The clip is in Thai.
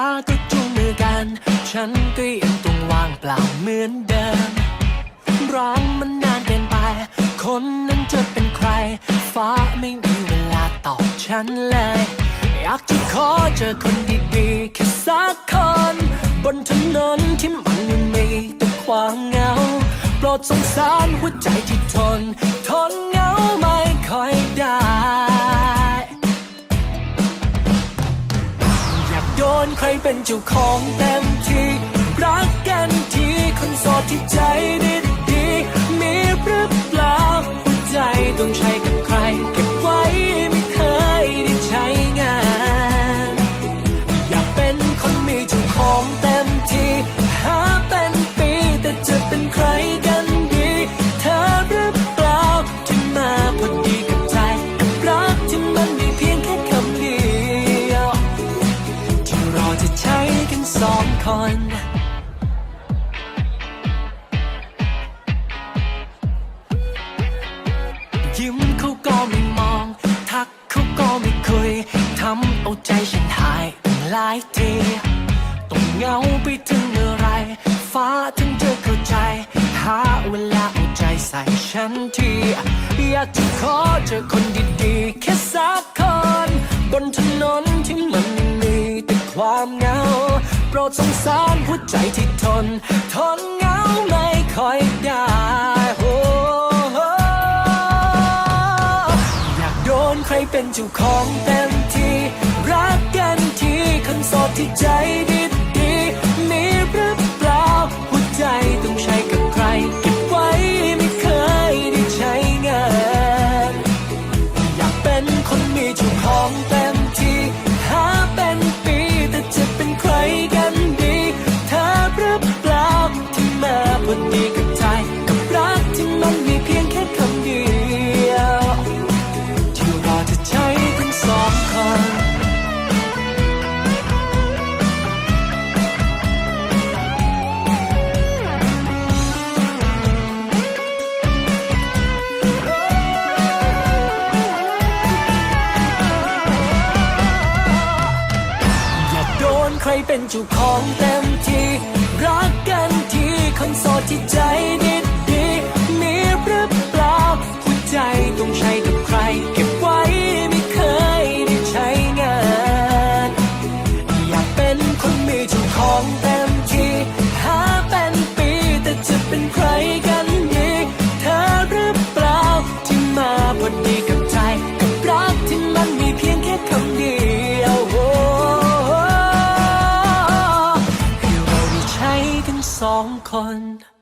าก็จูงมือกัน ฉันก็ยังต้องว่างเปล่าเหมือนเดิม ร้องมันนานเกินไป คนนั้นจะเป็นใคร ฟ้าไม่มีเวลาตอบฉันเลย อยากจะขอเจอคนดีๆแค่สักคน บนถนนที่มันยังมีแต่ความเหงา โปรดสงสารหัวใจที่ทน ทนเหงา นใครเป็นเจ้าของเต็มที่ รักกันทีคนโสดที่ใจดี คนยิ้มเขาก็ไม่มอง ทักเขาก็ไม่คุยทำเอาใจฉันหายตั้งหลายทีต้องเหงาไปถึงเมื่อไร ฟ้าถึงจะเข้าใจ หาเวลาเอาใจใส่ฉันทีอยากจะขอเจอคนดีๆ แค่สักคน บนถนนที่มันมีแต่ความเหงา โปรดสงสารหัวใจที่ทน ทนเหงาไม่ค่อยได้โอ้อยากโดนใครเป็นเจ้าของเต็มที่ รักกันทีคนโสดที่ใจดี นใครเป็นเจ้าของเต็มที่รักกันทีคนโสดที่ใจดี ใ